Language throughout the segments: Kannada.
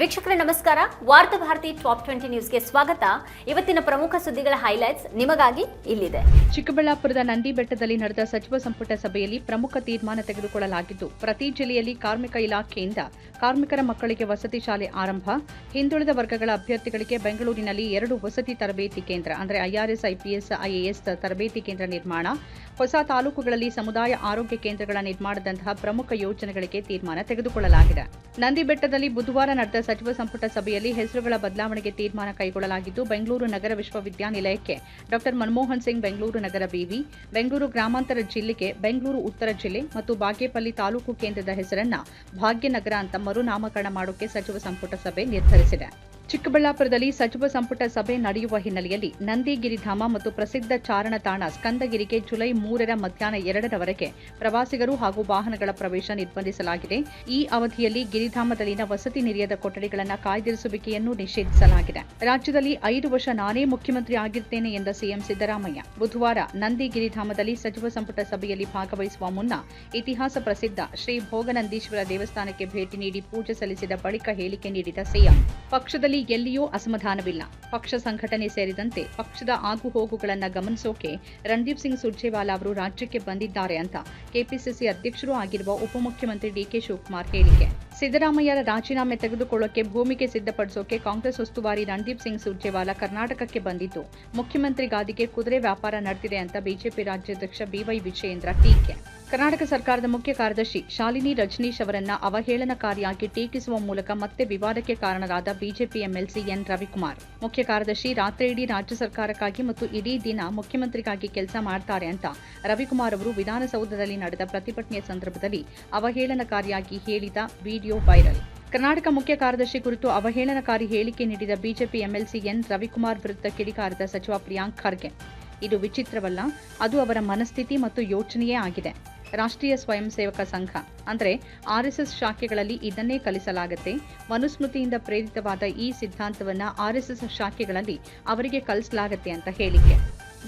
ವೀಕ್ಷಕರೇ, ನಮಸ್ಕಾರ. ವಾರ್ತಾ ಭಾರತಿ ಟಾಪ್ ಟ್ವೆಂಟಿ ನ್ಯೂಸ್ಗೆ ಸ್ವಾಗತ. ಇವತ್ತಿನ ಪ್ರಮುಖ ಸುದ್ದಿಗಳ ಹೈಲೈಟ್ಸ್ ನಿಮಗಾಗಿ ಇಲ್ಲಿದೆ. ಚಿಕ್ಕಬಳ್ಳಾಪುರದ ನಂದಿ ಬೆಟ್ಟದಲ್ಲಿ ನಡೆದ ಸಚಿವ ಸಂಪುಟ ಸಭೆಯಲ್ಲಿ ಪ್ರಮುಖ ತೀರ್ಮಾನ ತೆಗೆದುಕೊಳ್ಳಲಾಗಿದ್ದು, ಪ್ರತಿ ಜಿಲ್ಲೆಯಲ್ಲಿ ಕಾರ್ಮಿಕ ಇಲಾಖೆಯಿಂದ ಕಾರ್ಮಿಕರ ಮಕ್ಕಳಿಗೆ ವಸತಿ ಶಾಲೆ ಆರಂಭ, ಹಿಂದುಳಿದ ವರ್ಗಗಳ ಅಭ್ಯರ್ಥಿಗಳಿಗೆ ಬೆಂಗಳೂರಿನಲ್ಲಿ ಎರಡು ವಸತಿ ತರಬೇತಿ ಕೇಂದ್ರ, ಅಂದರೆ ಐಆರ್ಎಸ್ ಐಪಿಎಸ್ ಐಎಎಸ್ ತರಬೇತಿ ಕೇಂದ್ರ ನಿರ್ಮಾಣ ಹೊಸ ತಾಲೂಕುಗಳಲ್ಲಿ ಸಮುದಾಯ ಆರೋಗ್ಯ ಕೇಂದ್ರಗಳ ನಿರ್ಮಾಣದಂತಹ ಪ್ರಮುಖ ಯೋಜನೆಗಳಿಗೆ ತೀರ್ಮಾನ ತೆಗೆದುಕೊಳ್ಳಲಾಗಿದೆ. ನಂದಿಬೆಟ್ಟದಲ್ಲಿ ಬುಧವಾರ ನಡೆದ ಸಚಿವ ಸಂಪುಟ ಸಭೆಯಲ್ಲಿ ಹೆಸರುಗಳ ಬದಲಾವಣೆಗೆ ತೀರ್ಮಾನ ಕೈಗೊಳ್ಳಲಾಗಿದ್ದು, ಬೆಂಗಳೂರು ನಗರ ವಿಶ್ವವಿದ್ಯಾನಿಲಯಕ್ಕೆ ಡಾಕ್ಟರ್ ಮನಮೋಹನ್ ಸಿಂಗ್, ಬೆಂಗಳೂರು ನಗರ ಬಿವಿ ಬೆಂಗಳೂರು ಗ್ರಾಮಾಂತರ ಜಿಲ್ಲೆಗೆ ಬೆಂಗಳೂರು ಉತ್ತರ ಜಿಲ್ಲೆ ಮತ್ತು ಬಾಗೇಪಲ್ಲಿ ತಾಲೂಕು ಕೇಂದ್ರದ ಹೆಸರನ್ನ ಭಾಗ್ಯನಗರ ಅಂತ ಮರುನಾಮಕರಣ ಮಾಡೋಕೆ ಸಚಿವ ಸಂಪುಟ ಸಭೆ ನಿರ್ಧರಿಸಿದೆ. ಚಿಕ್ಕಬಳ್ಳಾಪುರದಲ್ಲಿ ಸಚಿವ ಸಂಪುಟ ಸಭೆ ನಡೆಯುವ ಹಿನ್ನೆಲೆಯಲ್ಲಿ ನಂದಿಗಿರಿಧಾಮ ಮತ್ತು ಪ್ರಸಿದ್ಧ ಚಾರಣ ತಾಣ ಸ್ಕಂದಗಿರಿಗೆ ಜುಲೈ ಮೂರರ ಮಧ್ಯಾಹ್ನ ಎರಡರವರೆಗೆ ಪ್ರವಾಸಿಗರು ಹಾಗೂ ವಾಹನಗಳ ಪ್ರವೇಶ ನಿರ್ಬಂಧಿಸಲಾಗಿದೆ. ಈ ಅವಧಿಯಲ್ಲಿ ಗಿರಿಧಾಮದಲ್ಲಿನ ವಸತಿ ನಿಲಯದ ಕೊಠಡಿಗಳನ್ನು ಕಾಯ್ದಿರಿಸುವಿಕೆಯನ್ನು ನಿಷೇಧಿಸಲಾಗಿದೆ. ರಾಜ್ಯದಲ್ಲಿ ಐದು ವರ್ಷ ನಾನೇ ಮುಖ್ಯಮಂತ್ರಿ ಆಗಿರ್ತೇನೆ ಎಂದ ಸಿಎಂ ಸಿದ್ದರಾಮಯ್ಯ, ಬುಧವಾರ ನಂದಿಗಿರಿಧಾಮದಲ್ಲಿ ಸಚಿವ ಸಂಪುಟ ಸಭೆಯಲ್ಲಿ ಭಾಗವಹಿಸುವ ಮುನ್ನ ಇತಿಹಾಸ ಪ್ರಸಿದ್ಧ ಶ್ರೀ ಭೋಗನಂದೀಶ್ವರ ದೇವಸ್ಥಾನಕ್ಕೆ ಭೇಟಿ ನೀಡಿ ಪೂಜೆ ಸಲ್ಲಿಸಿದ ಬಳಿಕ ಹೇಳಿಕೆ ನೀಡಿದ ಸಿಎಂ, ಪಕ್ಷದಲ್ಲಿ ಎಲ್ಲಿಯೂ ಅಸಮಾಧಾನವಿಲ್ಲ. ಪಕ್ಷ ಸಂಘಟನೆ ಸೇರಿದಂತೆ ಪಕ್ಷದ ಆಗುಹೋಗುಗಳನ್ನು ಗಮನಿಸೋಕೆ ರಣದೀಪ್ ಸಿಂಗ್ ಸುರ್ಜೇವಾಲಾ ಅವರು ರಾಜ್ಯಕ್ಕೆ ಬಂದಿದ್ದಾರೆ ಅಂತ ಕೆಪಿಸಿಸಿ ಅಧ್ಯಕ್ಷರೂ ಆಗಿರುವ ಉಪಮುಖ್ಯಮಂತ್ರಿ ಡಿಕೆ ಶಿವಕುಮಾರ್ ಹೇಳಿಕೆ. ಸಿದ್ದರಾಮಯ್ಯರ ರಾಜೀನಾಮೆ ತೆಗೆದುಕೊಳ್ಳೋಕೆ ಭೂಮಿಗೆ ಸಿದ್ಧಪಡಿಸೋಕೆ ಕಾಂಗ್ರೆಸ್ ಉಸ್ತುವಾರಿ ರಣದೀಪ್ ಸಿಂಗ್ ಸುರ್ಜೇವಾಲಾ ಕರ್ನಾಟಕಕ್ಕೆ ಬಂದಿದ್ದು ಮುಖ್ಯಮಂತ್ರಿ ಗಾದಿಗೆ ಕುದುರೆ ವ್ಯಾಪಾರ ನಡೆದಿದೆ ಅಂತ ಬಿಜೆಪಿ ರಾಜ್ಯಾಧ್ಯಕ್ಷ ಬಿವೈ ವಿಜಯೇಂದ್ರ ಟೀಕೆ. ಕರ್ನಾಟಕ ಸರ್ಕಾರದ ಮುಖ್ಯ ಕಾರ್ಯದರ್ಶಿ ಶಾಲಿನಿ ರಜನೀಶ್ ಅವರನ್ನ ಅವಹೇಳನಕಾರಿಯಾಗಿ ಟೀಕಿಸುವ ಮೂಲಕ ಮತ್ತೆ ವಿವಾದಕ್ಕೆ ಕಾರಣರಾದ ಬಿಜೆಪಿ ಎಂಎಲ್ಸಿ ಎನ್ ರವಿಕುಮಾರ್. ಮುಖ್ಯ ಕಾರ್ಯದರ್ಶಿ ರಾತ್ರಿಯಿಡೀ ರಾಜ್ಯ ಸರ್ಕಾರಕ್ಕಾಗಿ ಮತ್ತು ಇಡೀ ದಿನ ಮುಖ್ಯಮಂತ್ರಿಗಾಗಿ ಕೆಲಸ ಮಾಡ್ತಾರೆ ಅಂತ ರವಿಕುಮಾರ್ ಅವರು ವಿಧಾನಸೌಧದಲ್ಲಿ ನಡೆದ ಪ್ರತಿಭಟನೆಯ ಸಂದರ್ಭದಲ್ಲಿ ಅವಹೇಳನಕಾರಿಯಾಗಿ ಹೇಳಿದ ವಿಡಿಯೋ ವೈರಲ್. ಕರ್ನಾಟಕ ಮುಖ್ಯ ಕಾರ್ಯದರ್ಶಿ ಕುರಿತು ಅವಹೇಳನಕಾರಿ ಹೇಳಿಕೆ ನೀಡಿದ ಬಿಜೆಪಿ ಎಂಎಲ್ಸಿ ಎನ್ ರವಿಕುಮಾರ್ ವಿರುದ್ಧ ಕಿಡಿಕಾರಿದ ಸಚಿವ ಪ್ರಿಯಾಂಕ್ ಖರ್ಗೆ. ಇದು ವಿಚಿತ್ರವಲ್ಲ, ಅದು ಅವರ ಮನಸ್ಥಿತಿ ಮತ್ತು ಯೋಚನೆಯೇ ಆಗಿದೆ. ರಾಷ್ಟ್ರೀಯ ಸ್ವಯಂ ಸೇವಕ ಸಂಘ, ಅಂದರೆ ಆರ್ಎಸ್ಎಸ್ ಶಾಖೆಗಳಲ್ಲಿ ಇದನ್ನೇ ಕಲಿಸಲಾಗುತ್ತೆ. ಮನುಸ್ಮೃತಿಯಿಂದ ಪ್ರೇರಿತವಾದ ಈ ಸಿದ್ಧಾಂತವನ್ನು ಆರ್ಎಸ್ಎಸ್ ಶಾಖೆಗಳಲ್ಲಿ ಅವರಿಗೆ ಕಲಿಸಲಾಗುತ್ತೆ ಅಂತ ಹೇಳಿಕೆ.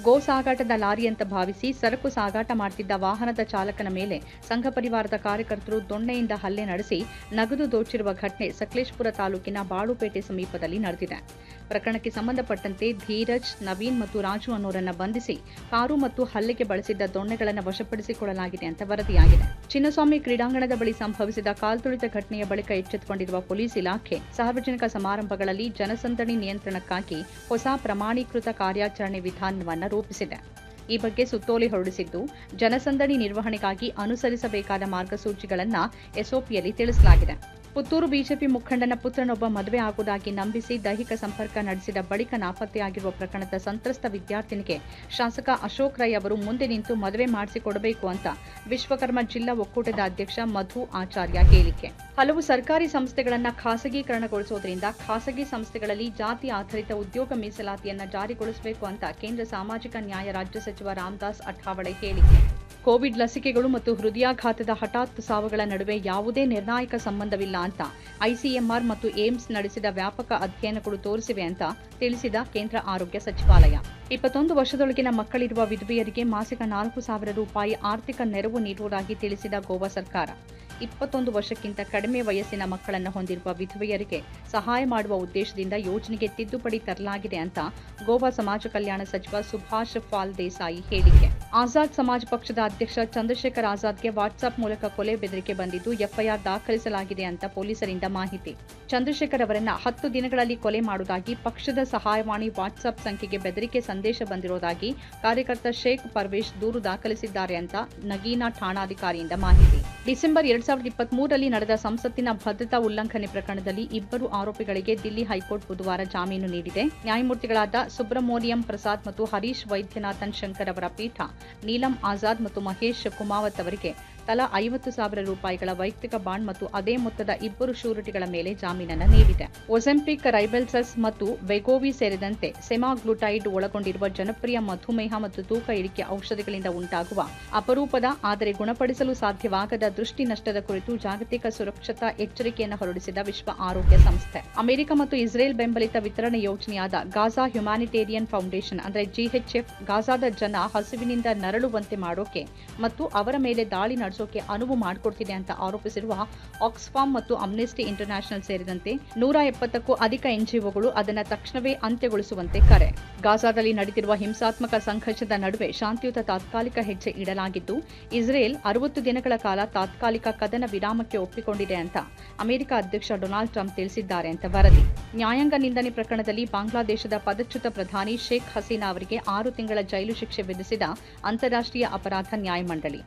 ಗೋ ಸಾಗಾಟದ ಲಾರಿ ಅಂತ ಭಾವಿಸಿ ಸರಕು ಸಾಗಾಟ ಮಾಡ್ತಿದ್ದ ವಾಹನದ ಚಾಲಕನ ಮೇಲೆ ಸಂಘ ಪರಿವಾರದ ಕಾರ್ಯಕರ್ತರು ದೊಣ್ಣೆಯಿಂದ ಹಲ್ಲೆ ನಡೆಸಿ ನಗದು ದೋಚಿರುವ ಘಟನೆ ಸಕಲೇಶ್ಪುರ ತಾಲೂಕಿನ ಬಾಳುಪೇಟೆ ಸಮೀಪದಲ್ಲಿ ನಡೆದಿದೆ. ಪ್ರಕರಣಕ್ಕೆ ಸಂಬಂಧಪಟ್ಟಂತೆ ಧೀರಜ್, ನವೀನ್ ಮತ್ತು ರಾಜು ಅನ್ನೋರನ್ನು ಬಂಧಿಸಿ ಕಾರು ಮತ್ತು ಹಲ್ಲೆಗೆ ಬಳಸಿದ್ದ ದೊಣ್ಣೆಗಳನ್ನು ವಶಪಡಿಸಿಕೊಳ್ಳಲಾಗಿದೆ ಅಂತ ವರದಿಯಾಗಿದೆ. ಚಿನ್ನಸ್ವಾಮಿ ಕ್ರೀಡಾಂಗಣದ ಬಳಿ ಸಂಭವಿಸಿದ ಕಾಲ್ತುಳಿತ ಘಟನೆಯ ಬಳಿಕ ಎಚ್ಚೆತ್ತುಕೊಂಡಿರುವ ಪೊಲೀಸ್ ಇಲಾಖೆ ಸಾರ್ವಜನಿಕ ಸಮಾರಂಭಗಳಲ್ಲಿ ಜನಸಂದಣಿ ನಿಯಂತ್ರಣಕ್ಕಾಗಿ ಹೊಸ ಪ್ರಮಾಣೀಕೃತ ಕಾರ್ಯಾಚರಣೆ ವಿಧಾನವನ್ನು ರೂಪಿಸಿದೆ. ಈ ಬಗ್ಗೆ ಸುತ್ತೋಲೆ ಹೊರಡಿಸಿದ್ದು, ಜನಸಂದಣಿ ನಿರ್ವಹಣೆಗಾಗಿ ಅನುಸರಿಸಬೇಕಾದ ಮಾರ್ಗಸೂಚಿಗಳನ್ನು ಎಸ್ಒಪಿಯಲ್ಲಿ ತಿಳಿಸಲಾಗಿದೆ. ಪುತ್ತೂರು ಬಿಜೆಪಿ ಮುಖಂಡನ ಪುತ್ರನೊಬ್ಬ ಮದುವೆ ಆಗುವುದಾಗಿ ನಂಬಿಸಿ ದೈಹಿಕ ಸಂಪರ್ಕ ನಡೆಸಿದ ಬಳಿಕ ನಾಪತ್ತೆಯಾಗಿರುವ ಪ್ರಕರಣದ ಸಂತ್ರಸ್ತ ವಿದ್ಯಾರ್ಥಿನಿಗೆ ಶಾಸಕ ಅಶೋಕ್ ರೈ ಅವರು ಮುಂದೆ ನಿಂತು ಮದುವೆ ಮಾಡಿಸಿಕೊಡಬೇಕು ಅಂತ ವಿಶ್ವಕರ್ಮ ಜಿಲ್ಲಾ ಒಕ್ಕೂಟದ ಅಧ್ಯಕ್ಷ ಮಧು ಆಚಾರ್ಯ ಹೇಳಿಕೆ. ಹಲವು ಸರ್ಕಾರಿ ಸಂಸ್ಥೆಗಳನ್ನು ಖಾಸಗೀಕರಣಗೊಳಿಸುವುದರಿಂದ ಖಾಸಗಿ ಸಂಸ್ಥೆಗಳಲ್ಲಿ ಜಾತಿ ಆಧಾರಿತ ಉದ್ಯೋಗ ಮೀಸಲಾತಿಯನ್ನು ಜಾರಿಗೊಳಿಸಬೇಕು ಅಂತ ಕೇಂದ್ರ ಸಾಮಾಜಿಕ ನ್ಯಾಯ ರಾಜ್ಯ ಸಚಿವ ರಾಮದಾಸ್ ಅಠಾವಳೆ ಹೇಳಿಕೆ. ಕೋವಿಡ್ ಲಸಿಕೆಗಳು ಮತ್ತು ಹೃದಯಾಘಾತದ ಹಠಾತ್ ಸಾವುಗಳ ನಡುವೆ ಯಾವುದೇ ನಿರ್ಣಾಯಕ ಸಂಬಂಧವಿಲ್ಲ ಅಂತ ಐಸಿಎಂಆರ್ ಮತ್ತು ಏಮ್ಸ್ ನಡೆಸಿದ ವ್ಯಾಪಕ ಅಧ್ಯಯನಗಳು ತೋರಿಸಿವೆ ಅಂತ ತಿಳಿಸಿದ ಕೇಂದ್ರ ಆರೋಗ್ಯ ಸಚಿವಾಲಯ. ಇಪ್ಪತ್ತೊಂದು ವರ್ಷದೊಳಗಿನ ಮಕ್ಕಳಿರುವ ವಿಧವೆಯರಿಗೆ ಮಾಸಿಕ ನಾಲ್ಕು ಸಾವಿರ ರೂಪಾಯಿ ಆರ್ಥಿಕ ನೆರವು ನೀಡುವುದಾಗಿ ತಿಳಿಸಿದ ಗೋವಾ ಸರ್ಕಾರ. ಇಪ್ಪತ್ತೊಂದು ವರ್ಷಕ್ಕಿಂತ ಕಡಿಮೆ ವಯಸ್ಸಿನ ಮಕ್ಕಳನ್ನು ಹೊಂದಿರುವ ವಿಧವೆಯರಿಗೆ ಸಹಾಯ ಮಾಡುವ ಉದ್ದೇಶದಿಂದ ಯೋಜನೆಗೆ ತಿದ್ದುಪಡಿ ತರಲಾಗಿದೆ ಅಂತ ಗೋವಾ ಸಮಾಜ ಕಲ್ಯಾಣ ಸಚಿವ ಸುಭಾಷ್ ಫಾಲ್ ದೇಸಾಯಿ ಹೇಳಿಕೆ. ಆಜಾದ್ ಸಮಾಜ್ ಪಕ್ಷದ ಅಧ್ಯಕ್ಷ ಚಂದ್ರಶೇಖರ್ ಆಜಾದ್ಗೆ ವಾಟ್ಸ್ಆಪ್ ಮೂಲಕ ಕೊಲೆ ಬೆದರಿಕೆ ಬಂದಿದ್ದು ಎಫ್ಐಆರ್ ದಾಖಲಿಸಲಾಗಿದೆ ಅಂತ ಪೊಲೀಸರಿಂದ ಮಾಹಿತಿ. ಚಂದ್ರಶೇಖರ್ ಅವರನ್ನ ಹತ್ತು ದಿನಗಳಲ್ಲಿ ಕೊಲೆ ಮಾಡುವುದಾಗಿ ಪಕ್ಷದ ಸಹಾಯವಾಣಿ ವಾಟ್ಸ್ಆಪ್ ಸಂಖ್ಯೆಗೆ ಬೆದರಿಕೆ ಸಂದೇಶ ಬಂದಿರುವುದಾಗಿ ಕಾರ್ಯಕರ್ತ ಶೇಖ್ ಪರ್ವೇಶ್ ದೂರು ದಾಖಲಿಸಿದ್ದಾರೆ ಅಂತ ನಗೀನಾ ಠಾಣಾಧಿಕಾರಿಯಿಂದ ಮಾಹಿತಿ. ಡಿಸೆಂಬರ್ ಎರಡ್ ಸಾವಿರದ ಇಪ್ಪತ್ತ್ ಮೂರರಲ್ಲಿ ನಡೆದ ಸಂಸತ್ತಿನ ಭದ್ರತಾ ಉಲ್ಲಂಘನೆ ಪ್ರಕರಣದಲ್ಲಿ ಇಬ್ಬರು ಆರೋಪಿಗಳಿಗೆ ದಿಲ್ಲಿ ಹೈಕೋರ್ಟ್ ಬುಧವಾರ ಜಾಮೀನು ನೀಡಿದೆ. ನ್ಯಾಯಮೂರ್ತಿಗಳಾದ ಸುಬ್ರಹ್ಮಣ್ಯಂ ಪ್ರಸಾದ್ ಮತ್ತು ಹರೀಶ್ ವೈದ್ಯನಾಥನ್ ಶಂಕರ್ ಅವರ ಪೀಠ, ನೀಲಂ ಆಜಾದ್ ಮತ್ತು ಮಹೇಶ್ ಕುಮಾವತ್ ಅವರಿಗೆ ತಲಾ ಐವತ್ತು ಸಾವಿರ ರೂಪಾಯಿಗಳ ವೈಯಕ್ತಿಕ ಬಾಂಡ್ ಮತ್ತು ಅದೇ ಮೊತ್ತದ ಇಬ್ಬರು ಶೂರಿಟಿಗಳ ಮೇಲೆ ಜಾಮೀನನ್ನು ನೀಡಿದೆ. ಒಸೆಂಪಿಕ್ ರೈಬೆಲ್ಸಸ್ ಮತ್ತು ವೆಗೋವಿ ಸೇರಿದಂತೆ ಸೆಮಾಗ್ಲುಟೈಡ್ ಒಳಗೊಂಡಿರುವ ಜನಪ್ರಿಯ ಮಧುಮೇಹ ಮತ್ತು ತೂಕ ಇಳಿಕೆ ಔಷಧಿಗಳಿಂದ ಉಂಟಾಗುವ ಅಪರೂಪದ ಆದರೆ ಗುಣಪಡಿಸಲು ಸಾಧ್ಯವಾಗದ ದೃಷ್ಟಿ ನಷ್ಟದ ಕುರಿತು ಜಾಗತಿಕ ಸುರಕ್ಷತಾ ಎಚ್ಚರಿಕೆಯನ್ನು ಹೊರಡಿಸಿದ ವಿಶ್ವ ಆರೋಗ್ಯ ಸಂಸ್ಥೆ. ಅಮೆರಿಕ ಮತ್ತು ಇಸ್ರೇಲ್ ಬೆಂಬಲಿತ ವಿತರಣೆ ಯೋಜನೆಯಾದ ಗಾಜಾ ಹ್ಯುಮಾನಿಟೇರಿಯನ್ ಫೌಂಡೇಶನ್ ಅಂದರೆ ಜಿಎಚ್ಎಫ್ ಗಾಜಾದ ಜನ ಹಸಿವಿನಿಂದ ನರಳುವಂತೆ ಮಾಡೋಕೆ ಮತ್ತು ಅವರ ಮೇಲೆ ದಾಳಿ ನಡೆಸೋಕೆ ನಡೆಸೋಕೆ ಅನುವು ಮಾಡಿಕೊಡ್ತಿದೆ ಅಂತ ಆರೋಪಿಸಿರುವ ಆಕ್ಸ್ಫಾಮ್ ಮತ್ತು ಅಮ್ನೆಸ್ಟಿ ಇಂಟರ್ನ್ಯಾಷನಲ್ ಸೇರಿದಂತೆ ನೂರ ಎಪ್ಪತ್ತಕ್ಕೂ ಅಧಿಕ ಎನ್ಜಿಒಗಳು ಅದನ್ನು ತಕ್ಷಣವೇ ಅಂತ್ಯಗೊಳಿಸುವಂತೆ ಕರೆ. ಗಾಜಾದಲ್ಲಿ ನಡೆದಿರುವ ಹಿಂಸಾತ್ಮಕ ಸಂಘರ್ಷದ ನಡುವೆ ಶಾಂತಿಯುತ ತಾತ್ಕಾಲಿಕ ಹೆಜ್ಜೆ ಇಡಲಾಗಿದ್ದು, ಇಸ್ರೇಲ್ ಅರವತ್ತು ದಿನಗಳ ಕಾಲ ತಾತ್ಕಾಲಿಕ ಕದನ ವಿರಾಮಕ್ಕೆ ಒಪ್ಪಿಕೊಂಡಿದೆ ಅಂತ ಅಮೆರಿಕ ಅಧ್ಯಕ್ಷ ಡೊನಾಲ್ಡ್ ಟ್ರಂಪ್ ತಿಳಿಸಿದ್ದಾರೆ ಅಂತ ವರದಿ. ನ್ಯಾಯಾಂಗ ನಿಂದನೆ ಪ್ರಕರಣದಲ್ಲಿ ಬಾಂಗ್ಲಾದೇಶದ ಪದಚ್ಯುತ ಪ್ರಧಾನಿ ಶೇಖ್ ಹಸೀನಾ ಅವರಿಗೆ ಆರು ತಿಂಗಳ ಜೈಲು ಶಿಕ್ಷೆ ವಿಧಿಸಿದ ಅಂತಾರಾಷ್ಟ್ರೀಯ ಅಪರಾಧ ನ್ಯಾಯಮಂಡಳಿ.